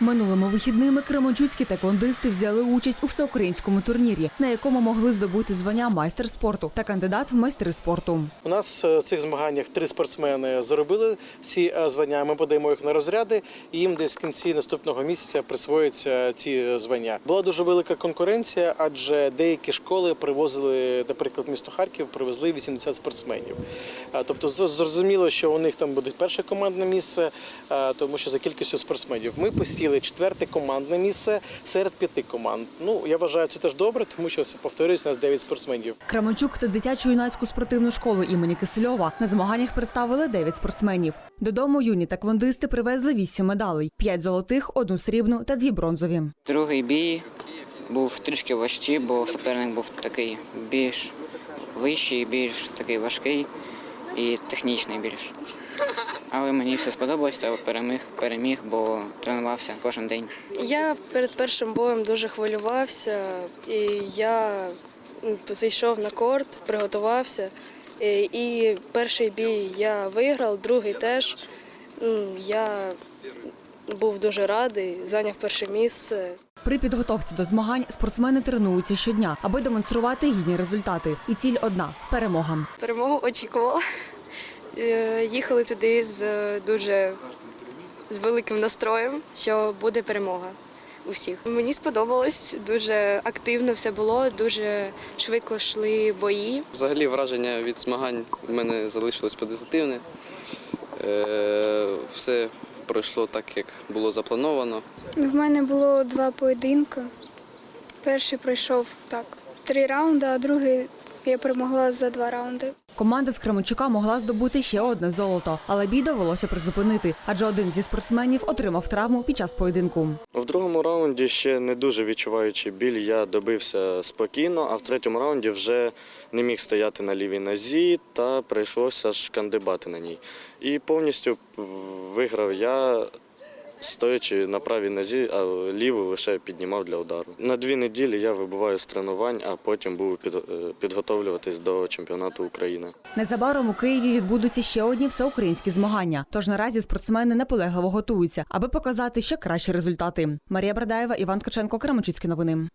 Минулими вихідними кременчуцькі таквондисти взяли участь у всеукраїнському турнірі, на якому могли здобути звання майстер спорту та кандидат в майстри спорту. У нас е, в цих змаганнях три спортсмени заробили ці е, звання. Ми подаємо їх на розряди, і їм десь в кінці наступного місяця присвоюються ці е, звання. Була дуже велика конкуренція, адже деякі школи привозили, наприклад, місто Харків привезли 80 спортсменів. Тобто зрозуміло, що у них там буде перше командне місце, тому що за кількістю спортсменів ми посіли четверте командне місце серед п'яти команд. Ну я вважаю, це теж добре, тому що це повторюється у нас 9 спортсменів. Кременчук та дитячу юнацьку спортивну школу імені Кисельова на змаганнях представили 9 спортсменів. Додому юні таквондисти привезли 8 медалей: 5 золотих, одну срібну та дві бронзові. Другий бій був трішки важчий, бо суперник був такий більш вищий, більш такий важкий і технічний більш. Але мені все сподобалось, та переміг, переміг, бо тренувався кожен день. Я перед першим боєм дуже хвилювався, і я зайшов на корт, приготувався. І, і перший бій я виграв, другий теж. Я був дуже радий, зайняв перше місце. При підготовці до змагань спортсмени тренуються щодня, аби демонструвати гідні результати. І ціль одна перемога. Перемогу очікувала. Е, Їхали туди з е, дуже з великим настроєм, що буде перемога у всіх. Мені сподобалось, дуже активно все було, дуже швидко йшли бої. Взагалі враження від змагань в мене залишилось позитивне. Е, Все пройшло так, як було заплановано. В мене було два поєдинки. Перший пройшов так три раунди, а другий я перемогла за два раунди. Команда з Кременчука могла здобути ще одне золото, але бій довелося призупинити, адже один зі спортсменів отримав травму під час поєдинку. В другому раунді ще не дуже відчуваючи біль, я добився спокійно, а в третьому раунді вже не міг стояти на лівій нозі та прийшлося шкандибати на ній. І повністю виграв я, стоячи на правій нозі, а ліву лише піднімав для удару. На дві неділі я вибуваю з тренувань, а потім під- е, підготовлюватись до чемпіонату України. Незабаром у Києві відбудуться ще одні всеукраїнські змагання. Тож наразі спортсмени наполегливо готуються, аби показати ще кращі результати. Марія Брадаєва, Іван Ткаченко, Кременчуцькі новини.